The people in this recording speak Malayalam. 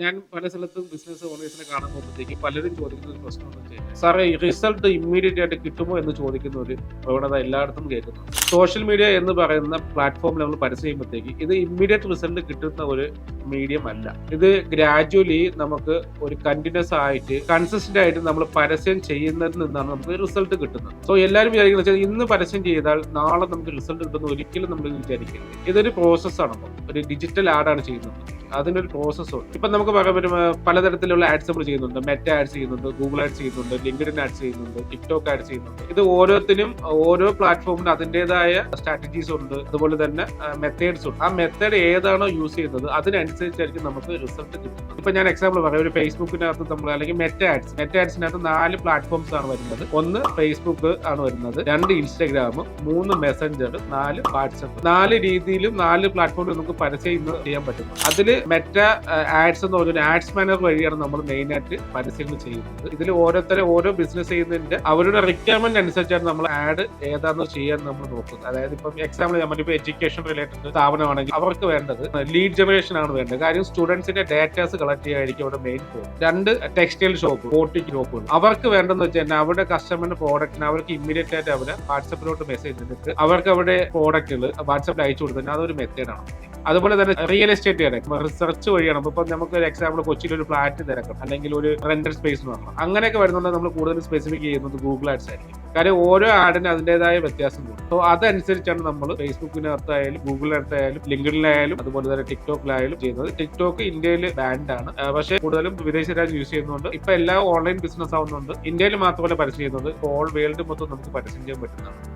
ഞാൻ പല സ്ഥലത്തും ബിസിനസ് ഓണേഴ്സിനെ കാണാൻ പോകുമ്പോഴത്തേക്ക് പലരും ചോദിക്കുന്ന ഒരു പ്രശ്നം എന്ന് വെച്ച് കഴിഞ്ഞാൽ സാറേ ഈ റിസൾട്ട് ഇമ്മീഡിയറ്റ് ആയിട്ട് കിട്ടുമോ എന്ന് ചോദിക്കുന്ന ഒരു പ്രവണത എല്ലായിടത്തും കേൾക്കുന്നു. സോഷ്യൽ മീഡിയ എന്ന് പറയുന്ന പ്ലാറ്റ്ഫോമിൽ നമ്മൾ പരസ്യം ചെയ്യുമ്പോഴത്തേക്ക് ഇത് ഇമ്മീഡിയറ്റ് റിസൾട്ട് കിട്ടുന്ന ഒരു മീഡിയം അല്ല. ഇത് ഗ്രാജുവലി നമുക്ക് ഒരു കണ്ടിന്യൂസ് ആയിട്ട് കൺസിസ്റ്റന്റ് ആയിട്ട് നമ്മൾ പരസ്യം ചെയ്യുന്നതിൽ നിന്നാണ് നമുക്ക് റിസൾട്ട് കിട്ടുന്നത്. സോ എല്ലാവരും വിചാരിക്കുന്നത് വെച്ചാൽ ഇന്ന് പരസ്യം ചെയ്താൽ നാളെ നമുക്ക് റിസൾട്ട് കിട്ടുന്ന ഒരിക്കലും നമ്മൾ വിചാരിക്കരുത്. ഇതൊരു പ്രോസസ്സാണ് ഒരു ഡിജിറ്റൽ ആഡാണ് ചെയ്യുന്നത്. അതിനൊരു പ്രോസസ്സ് ഉണ്ട്. ഇപ്പൊ നമുക്ക് പറയാൻ പറ്റും പലതരത്തിലുള്ള ആഡ്സ് നമ്മൾ ചെയ്യുന്നുണ്ട്. മെറ്റ ആഡ്സ് ചെയ്യുന്നുണ്ട് ഗൂഗിൾ ആഡ്സ് ചെയ്യുന്നുണ്ട് ലിങ്ക്ഡിൻ ആഡ്സ് ചെയ്യുന്നുണ്ട് ടിക്ടോക്ക് ആഡ്സ് ചെയ്യുന്നുണ്ട്. ഇത് ഓരോത്തിനും ഓരോ പ്ലാറ്റ്ഫോമിന് അതിന്റെതായ സ്ട്രാറ്റജീസ് ഉണ്ട്. അതുപോലെ തന്നെ മെത്തേഡ്സ് ഉണ്ട്. ആ മെത്തേഡ് ഏതാണോ യൂസ് ചെയ്യുന്നത് അതിനനുസരിച്ചായിരിക്കും നമുക്ക് റിസൾട്ട് കിട്ടുന്നത്. ഇപ്പൊ ഞാൻ എക്സാമ്പിൾ പറയാം. ഒരു ഫേസ്ബുക്കിനകത്ത് നമ്മൾ അല്ലെങ്കിൽ മെറ്റ ആഡ്സ് മെറ്റ ആഡ്സിനകത്ത് നാല് പ്ലാറ്റ്ഫോംസ് ആണ് വരുന്നത്. ഒന്ന് ഫേസ്ബുക്ക് ആണ് വരുന്നത് രണ്ട് ഇൻസ്റ്റാഗ്രാം മൂന്ന് മെസ്സഞ്ചർ നാല് വാട്സപ്പ് നാല് രീതിയിലും നാല് പ്ലാറ്റ്ഫോമിൽ നമുക്ക് പരസ്യം ഇന്ന് ചെയ്യാൻ പറ്റും. അതിൽ മെറ്റ ആഡ്സ് എന്ന് പറഞ്ഞൊരു ആഡ്സ് മാനർ വഴിയാണ് നമ്മൾ മെയിൻ ആയിട്ട് പരസ്യങ്ങൾ ചെയ്യുന്നത്. ഇതിൽ ഓരോരുത്തരെ ഓരോ ബിസിനസ് ചെയ്യുന്നതിന്റെ അവരുടെ റിക്വയർമെന്റ് അനുസരിച്ചാണ് നമ്മൾ ആഡ് ഏതാണെന്ന് ചെയ്യാൻ നമ്മൾ നോക്കുന്നത്. അതായത് ഇപ്പം എക്സാമ്പിൾ ഇപ്പൊ എഡ്യൂക്കേഷൻ റിലേറ്റഡ് സ്ഥാപനമാണെങ്കിൽ അവർക്ക് വേണ്ടത് ലീഡ് ജനറേഷൻ ആണ് വേണ്ടത്. കാര്യം സ്റ്റുഡൻസിന്റെ ഡേറ്റാസ് കളക്ട് ചെയ്യാതിരിക്കും അവിടെ മെയിൻ ഫോൺ രണ്ട് ടെക്സ്റ്റൈൽ ഷോപ്പ് ബോട്ടിക് ഷോപ്പുകൾ അവർക്ക് വേണ്ടെന്ന് വെച്ചാൽ അവരുടെ കസ്റ്റമറിന്റെ പ്രോഡക്റ്റിന് അവർക്ക് ഇമ്മീഡിയറ്റ് ആയിട്ട് അവരെ വാട്സപ്പിലോട്ട് മെസ്സേജ് ചെയ്തിട്ട് അവർക്ക് അവരുടെ പ്രോഡക്റ്റുകൾ വാട്സപ്പിൽ അയച്ചു കൊടുക്കുന്നത് അതൊരു മെത്തേഡാണ് അതുപോലെ തന്നെ റിയൽ എസ്റ്റേറ്റ് തിരക്കും റിസർച്ച് വഴിയാണ്. ഇപ്പൊ നമുക്ക് ഒരു എക്സാമ്പിൾ കൊച്ചിയിൽ ഒരു ഫ്ലാറ്റ് തിരക്കണം അല്ലെങ്കിൽ ഒരു റെന്റൽ സ്പേസ് പറഞ്ഞു അങ്ങനെയൊക്കെ വരുന്നുണ്ടെങ്കിൽ നമ്മൾ കൂടുതൽ സ്പെസിഫിക് ചെയ്യുന്നത് ഗൂഗിൾ ആഡ്സ് ആയിരിക്കും. കാര്യം ഓരോ ആഡിന് അതിന്റെതായ വ്യത്യാസം കൂടും. സോ അതനുസരിച്ചാണ് നമ്മൾ ഫേസ്ബുക്കിനകത്തായാലും ഗൂഗിളിനകത്തായാലും ലിങ്ക്ഡിനിലായാലും അതുപോലെ തന്നെ ടിക്ടോക്കിലായാലും ചെയ്യുന്നത്. ടിക്ടോക്ക് ഇന്ത്യയിൽ ബാൻഡാണ് പക്ഷേ കൂടുതലും വിദേശ രാജ്യം യൂസ് ചെയ്യുന്നുണ്ട് ഇപ്പൊ എല്ലാ ഓൺലൈൻ ബിസിനസ് ആവുന്നുണ്ട് ഇന്ത്യയിൽ മാത്രമല്ല പരസ്യം ചെയ്യുന്നത്. ഓൾ വേൾഡ് മൊത്തം നമുക്ക് പരസ്യം ചെയ്യാൻ പറ്റുന്നതാണ്.